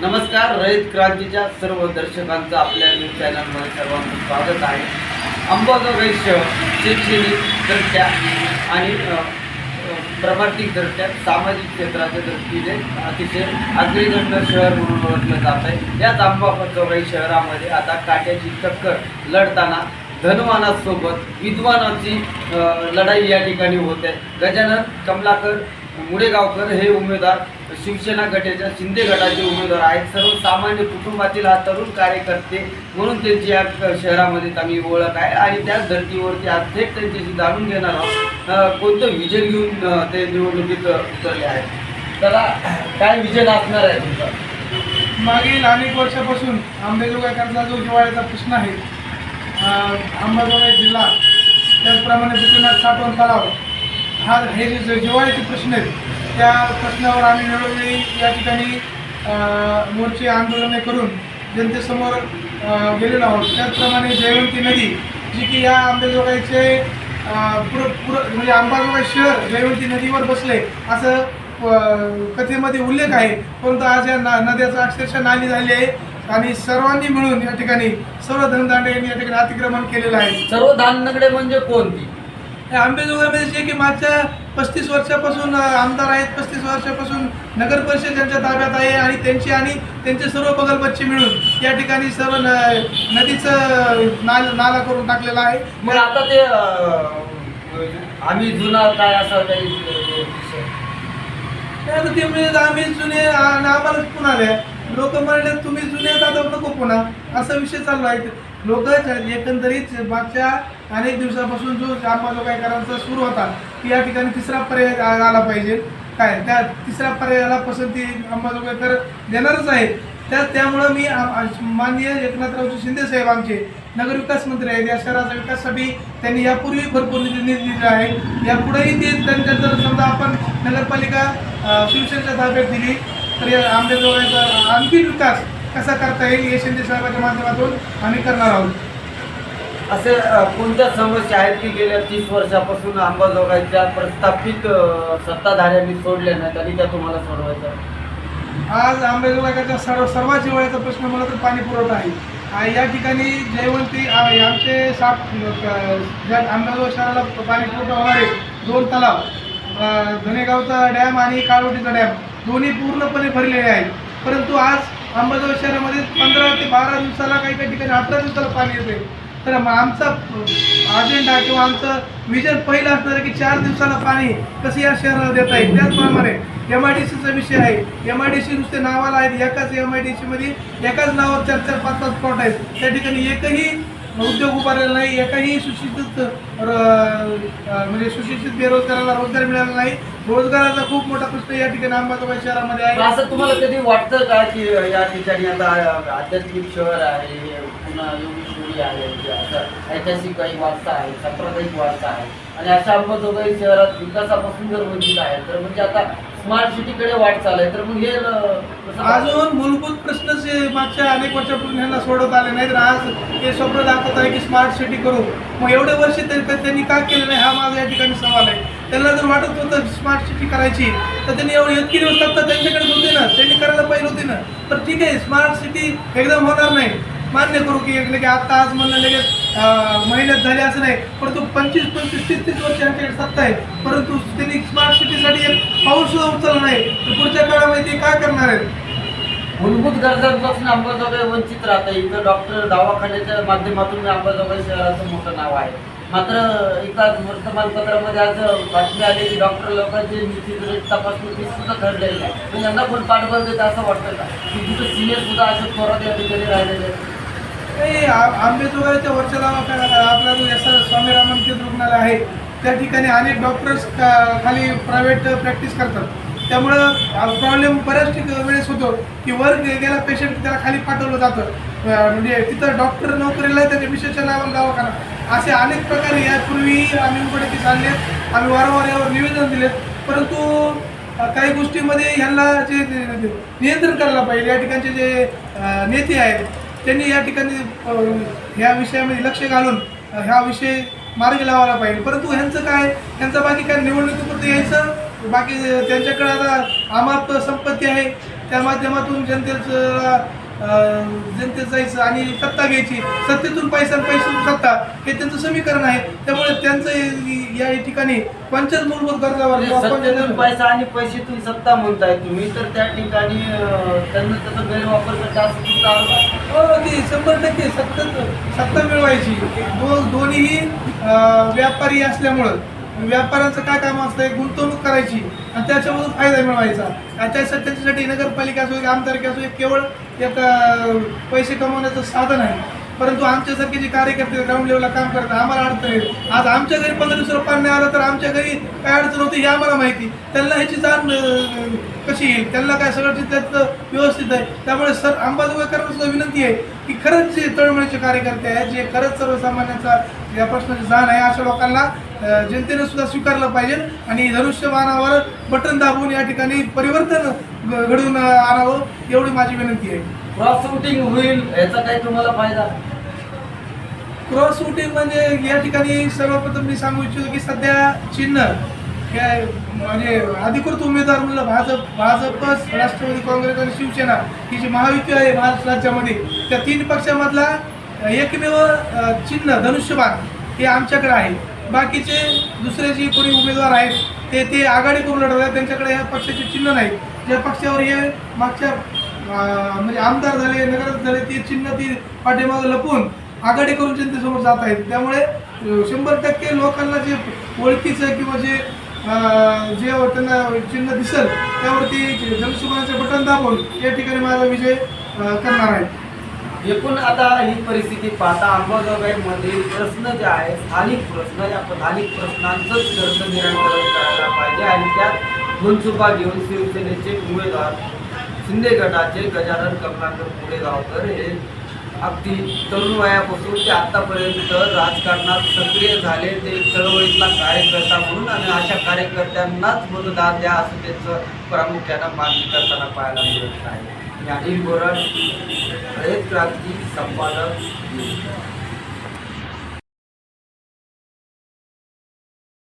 नमस्कार रयत क्रांतीच्या सर्व दर्शकांचं आपल्या न्यूज चॅनलमध्ये सर्वांचं स्वागत आहे. अंबाजोगाई शहर शैक्षणिकदृष्ट्या आणि अ, अ, सामाजिक क्षेत्राच्या दृष्टीने अतिशय अग्रगण्य शहर म्हणून ओळखलं जात आहे. याच अंबाजोगाई शहरामध्ये आता काट्याची टक्कर लढताना धनवानासोबत विद्वानाची लढाई या ठिकाणी होत आहे. गजानन कमलाकर मुडेगावकर हे उमेदवार शिवसेना गटाच्या शिंदे गटाचे उमेदवार आहेत. सर्वसामान्य कुटुंबातील हा तरुण कार्यकर्ते म्हणून त्यांची या शहरामध्ये चांगली ओळख आहे आणि त्याच धर्तीवरती आज थेट त्यांच्याशी जाणून घेणार आहोत. कोणतं विजन घेऊन ते निवडणुकीत उतरले आहेत? त्याला काय विजन असणार आहे तुमचा? मागील अनेक वर्षापासून आंबेजोगाईकरचा जो हिवाळ्याचा प्रश्न आहे. अंबाजोगाई जिल्हा त्याचप्रमाणे बुद्धिनाथ साठवण तलाव हा हे जे जिवाळ्याचे प्रश्न आहेत त्या प्रश्नावर आम्ही वेळोवेळी या ठिकाणी मोर्चे आंदोलने करून जनतेसमोर गेलेलो आहोत. त्याचप्रमाणे जयवंती नदी जी की या आंबेजोगाईचे पुर पुर म्हणजे अंबाजोगाई शहर जयवंती नदीवर बसले असं कथेमध्ये उल्लेख आहे. परंतु आज या ना नद्याचं अक्षरशः नाली झाली आहे आणि सर्वांनी मिळून या ठिकाणी सर्व धनदांडे यांनी या ठिकाणी अतिक्रमण केलेलं आहे. सर्व धानदांडे म्हणजे कोणती? आंबेजोगाईमध्ये जे की मागच्या पस्तीस वर्षापासून आमदार आहेत पस्तीस वर्षापासून नगर परिषद त्यांच्या ताब्यात आहे आणि त्यांची आणि त्यांचे सर्व बगलबच्चे मिळून या ठिकाणी सर्व न- नदीचं नाल नाला करून टाकलेला आहे. मग आता ते आम्ही जुना काय असं काही आता ते म्हणजे आम्ही जुने आणि आम्हालाच पुन्हा लोक म्हणले तुम्ही जुने दादा नको पुन्हा. असा विषय चालू आहे. लोक एकंदरीत मागच्या अनेक दिवसापासून जो अंबाजोगाईकरांचा सुरू होता की या ठिकाणी तिसरा पर्याय आला पाहिजे. काय? त्या तिसऱ्या पर्यायाला पसंती अंबाजोगाईकर देणारच आहेत. त्या त्यामुळं मी माननीय एकनाथरावजी शिंदे साहेब आमचे नगरविकास मंत्री आहेत. या शहराच्या विकासासाठी त्यांनी यापूर्वी भरपूर निधी निधी दिला आहे. यापुढेही ते त्यांच्या जर समजा आपण नगरपालिका शिवसेनेच्या ताब्यात दिली तर या आंबेजोगाईचा आणखी विकास कसा करता येईल हे शिंदे साहेबांच्या माध्यमातून आम्ही करणार आहोत. असे कोणत्या समस्या आहेत की गेल्या तीस वर्षापासून अंबाजोगाईच्या प्रस्थापित सत्ताधाऱ्यांनी सोडल्या नाहीत आणि त्या तुम्हाला सोडवायच्या? आज आंबेजोगाईचा सर्व सर्वात जिव्हाळ्याचा प्रश्न मला तर पाणी पुरवठा आहे. या ठिकाणी जयवंती आमचे अ, ज्या आंबेजोगाई शहराला पाणी पुरवठा होणारे दोन तलाव धनेगावचा डॅम आणि काळवटीचा डॅम. दोन्ही पूर्णपणे भरलेले आहेत. परंतु आज अंबाजोगाई शहरामध्ये पंधरा ते बारा दिवसाला काही काही ठिकाणी अठरा दिवसाला पाणी येते. तर मग आमचा अजेंडा किंवा आमचं विजन पहिलं असणार आहे की चार दिवसाला पाणी कसं या शहराला देता येईल? त्याचप्रमाणे एम आय डी सीचा विषय आहे. एम आय डी सी नुसते नावाला आहेत. एकाच एम आय डी सीमध्ये एकाच नावावर चार चार पाच पाच प्लॉट आहेत. त्या ठिकाणी एकही उद्योग उभारलेला नाही. एकाही सुशिक्षित म्हणजे सुशिक्षित बेरोजगाराला रोजगार मिळाला नाही. रोजगाराचा खूप मोठा प्रश्न या ठिकाणी अंबाजोगाई शहरामध्ये आहे. असं तुम्हाला कधी वाटतं का की या ठिकाणी आता आध्यात्मिक शहर आहे पुन्हा योगेश्वरी आहे म्हणजे असं ऐतिहासिक काही वारसा आहे सांप्रदायिक वारसा आहे. आणि अशा अंबाजोगाई शहरात विकासापासून जर वंचित आहे तर म्हणजे आता स्मार्ट सिटीकडे वाटचाल आहे. तर मग हे कसं अजून मूलभूत प्रश्न जे मागच्या अनेक वर्षापूर्वी ह्यांना सोडवत आले नाहीत. आज ते स्वप्न दाखवत आहे की स्मार्ट सिटी करू मग एवढे वर्ष त्यांनी का केलं नाही? हा माझा या ठिकाणी सवाल आहे. त्यांना जर वाटत होतं स्मार्ट सिटी करायची तर त्यांनी एवढी इतकी दिवस तर त्यांच्याकडे होती ना. त्यांनी करायला पाहिजे होती ना. तर ठीक आहे स्मार्ट सिटी एकदम होणार नाही. मान्य करू की लगे आता आज म्हणलं लगेच महिन्यात झाले असं नाही. परंतु पंचवीस पंचवीस तीस तीस वर्ष सत्ता आहे. परंतु त्यांनी स्मार्ट सिटीसाठी एक पाऊल सुद्धा उचलला नाही. तर पुढच्या काळामध्ये ते काय करणार आहेत? मूलभूत गरजांपासून अंबाजोगाई वंचित राहते. इथं डॉक्टर दवाखान्याच्या माध्यमातून अंबाजोगाई शहराचं मोठं नाव आहे. मात्र एकाच वर्तमानपत्रामध्ये आज बातमी आली की डॉक्टर लोकांचे निश्चित तपासणी फीस सुद्धा ठरलेली आहे पण यांना कोण पाठबळ देतं असं वाटतं का? की तिथं सिनियर सुद्धा अशोक थोरात या ठिकाणी राहिलेले आहेत. काही आ- आंबेजोगाईच्या वरच्या दवाखान्यात आपला जो एस आर स्वामी रामानंद रुग्णालय आहे त्या ठिकाणी अनेक डॉक्टर्स खाली प्रायव्हेट प्रॅक्टिस करतात. त्यामुळं प्रॉब्लेम बऱ्याच वेळेस होतो की वर गेला पेशंट त्याला खाली पाठवलं जातं. म्हणजे तिथं डॉक्टर नोकरीला आहे त्याच्या विशेष लावा दवाखाना. असे अनेक प्रकारे यापूर्वी आम्ही उघडकीस आणले आम्ही वारंवार यावर निवेदन दिलेत परंतु काही गोष्टीमध्ये ह्यांना जे नियंत्रण करायला पाहिजे या ठिकाणचे जे नेते आहेत त्यांनी या ठिकाणी ह्या विषयामध्ये लक्ष घालून ह्या विषय मार्ग लावायला पाहिजे. परंतु ह्यांचं काय ह्यांचं बाकी काय निवडणुकीपुरतं यायचं? बाकी त्यांच्याकडे आता अमाप संपत्ती आहे. त्या माध्यमातून जनतेचं जनतेत जायचं आणि सत्ता घ्यायची. सत्तेतून पैसा आणि पैशातून सत्ता. हे त्यांचं समीकरण आहे. त्यामुळे त्यांचं या ठिकाणी पंचायत मूलभूत गरजावर म्हणजे पैसा आणि पैशातून सत्ता म्हणताय तुम्ही तर त्या ठिकाणी त्यांना त्याचा गैरवापर करता असं. हो शंभर टक्के. सत्ता सत्ता मिळवायची. दो दोन्हीही व्यापारी असल्यामुळं. व्यापाऱ्यांचं काय काम असतं गुंतवणूक करायची. आणि त्याच्यामधून फायदा मिळवायचा. आणि त्यासाठी त्याच्यासाठी नगरपालिका असू एक आमदारकी असू एक केवळ एक पैसे कमवण्याचं साधन आहे. परंतु आमच्यासारखे जे कार्यकर्ते ग्राउंड लेवलला काम करतात आम्हाला अडचण आहे आज आमच्या घरी पंधरा दिवस पाणी नाही आलं तर आमच्या घरी काय अडचण होती हे आम्हाला माहिती. त्यांना ह्याची जाण कशी येईल त्यांना काय सगळं त्यात व्यवस्थित आहे. त्यामुळे सर अंबाजोगाईकरांना सुद्धा विनंती आहे की खरंच जे तळमळीचे कार्यकर्ते आहेत जे खरंच सर्वसामान्यांचा या प्रश्नाची जाण आहे अशा लोकांना जनतेने सुद्धा स्वीकारलं पाहिजे आणि धनुष्यबाणावर बटन दाबून या ठिकाणी परिवर्तन घडवून आणावं एवढी माझी विनंती आहे. क्रॉस रुटिंग होईल याचा काही तुम्हाला फायदा? क्रॉस रुटीन म्हणजे या ठिकाणी सर्वप्रथम मी सांगू इच्छितो की सध्या चिन्ह काय म्हणजे अधिकृत उमेदवार म्हणलं भाजप भाजपच राष्ट्रवादी काँग्रेस आणि शिवसेना ही जी महायुती आहे महाराष्ट्र राज्यामध्ये त्या तीन पक्षामधला एकमेव चिन्ह धनुष्यबाण हे आमच्याकडे आहे. बाकीचे दुसरे जे कोणी उमेदवार आहेत ते ते आघाडी करून लढवत आहेत त्यांच्याकडे या पक्षाचे चिन्ह नाही. ज्या पक्षावर हे मागच्या म्हणजे आमदार झाले नगर झाले ते चिन्ह ती पाठीमागं लपून आघाडी करून जनतेसमोर जात आहेत. त्यामुळे शंभर टक्के लोकांना जे ओळखीचं किंवा जे जे त्यांना चिन्ह दिसेल त्यावरती जनसुभाचे बटन दाबून या ठिकाणी माझा विजय करणार आहे एकूण आता ही परिस्थिती पाहता अंबाजोगाईमधील प्रश्न जे आहे स्थानिक प्रश्न या स्थानिक प्रश्नांचंच खर्च निराकरण करायला पाहिजे आणि त्यात गुणचुपा घेऊन शिवसेनेचे उमेदवार शिंदे गटाचे गजानन कमलाकर पुढेगावकर हे अगदी तरुण वयापासून ते आत्तापर्यंत राजकारणात सक्रिय झाले. ते चळवळीतला कार्यकर्ता म्हणून आणि अशा कार्यकर्त्यांनाच मतदान द्या असं त्यांचं प्रामुख्यानं मागणी करताना पाहायला मिळत आहे. आणि अनिल बोरड रयत क्रांती संपादक